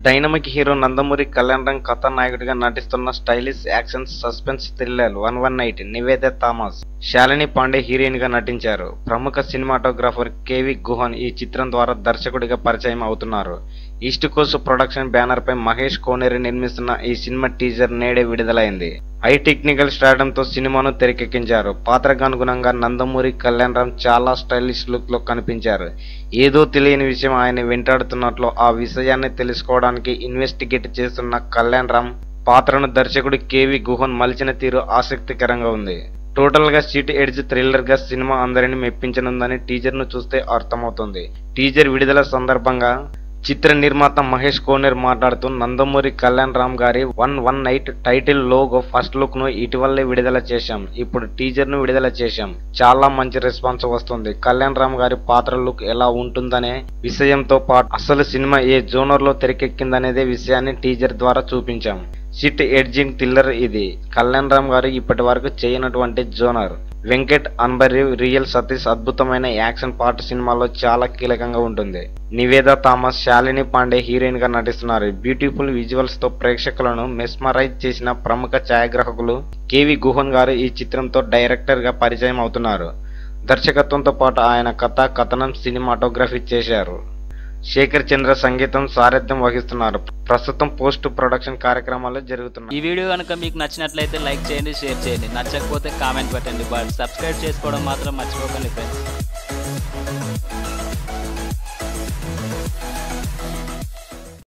Dynamic hero Nandamuri Kalyan Ram కథానాయకుడిగా నటిస్తున్న stylish action suspense thriller one one eight Nivetha Thomas. Shalini Pandey హీరోయిన్గా నటించారు. ప్రముఖ సినిమాటోగ్రాఫర్ కేవి గుహన్ ఈ చిత్రం ద్వారా దర్శకుడిగా పరిచయం అవుతున్నారు. ఈస్ట్ కోస్ట్ ప్రొడక్షన్ బ్యానర్ పై మహేష్ కోనేరు నిర్మిస్తున్న ఈ సినిమా టీజర్ నేడే విడుదలైంది. హై టెక్నికల్ స్టార్డమ్ సినిమాను తెరకెక్కించారు. పాత్రకు అనుగుణంగా నందమూరి కళ్యాణ్ రామ్ చాలా స్టైలిష్ లుక్లో కనిపించారు. ఏదో తెలియని విషయం ఆయన వెంటాడుతున్నట్లు ఆ విషయాన్ని తెలుసుకోవడానికి ఇన్వెస్టిగేట్ చేస్తున్న కళ్యాణ్ రామ్ పాత్రను దర్శకుడు కేవి గుహన్ మలిచిన తీరు ఆసక్తికరంగా ఉంది. టోటల్గా సిటీ ఎడ్జ్ థ్రిల్లర్గా సినిమా అందరిని మెప్పించనుందని టీజర్ను చూస్తే అర్థమవుతుంది. టీజర్ విడుదల సందర్భంగా చిత్ర నిర్మాత మహేష్ కోనేర్ మాట్లాడుతూ నందమూరి కళ్యాణ్ రామ్ గారి one one eight title logo first లుక్ను ఇటీవలే విడుదల చేశాం. ఇప్పుడు టీజర్ను విడుదల చేశాం. చాలా మంచి రెస్పాన్స్ వస్తుంది. కళ్యాణ్ రామ్ గారి పాత్ర లుక్ ఎలా ఉంటుందనే విషయంతో పాటు అసలు సినిమా ఏ జోనర్లో తెరకెక్కిందనేదే విషయాన్ని టీజర్ ద్వారా చూపించాం. సిట్ ఎడ్జింగ్ థ్రిల్లర్ ఇది. కళ్యాణ్ రామ్ గారు ఇప్పటి వరకు చేయనటువంటి జోనర్. వెంకట్ అన్బరి రియల్ సతీష్ అద్భుతమైన యాక్షన్ పార్ట్ సినిమాలో చాలా కీలకంగా ఉంటుంది. నివేద థామస్ శాలిని పాండే హీరోయిన్గా నటిస్తున్నారు. బ్యూటిఫుల్ విజువల్స్తో ప్రేక్షకులను మెస్మరైజ్ చేసిన ప్రముఖ ఛాయాగ్రాహకులు కేవి గుహన్ గారు ఈ చిత్రంతో డైరెక్టర్గా పరిచయం అవుతున్నారు. దర్శకత్వంతో పాటు ఆయన కథ కథనం సినిమాటోగ్రఫీ చేశారు. శేఖర్ చంద్ర సంగీతం సారథ్యం వహిస్తున్నారు. ప్రస్తుతం పోస్ట్ ప్రొడక్షన్ కార్యక్రమాలు జరుగుతున్నాయి ఈ వీడియో కనుక మీకు నచ్చినట్లయితే లైక్ చేయండి షేర్ చేయండి. నచ్చకపోతే కామెంట్ పెట్టండి. బట్ సబ్స్క్రైబ్ చేసుకోవడం మాత్రం మర్చిపోకండి ఫ్రెండ్స్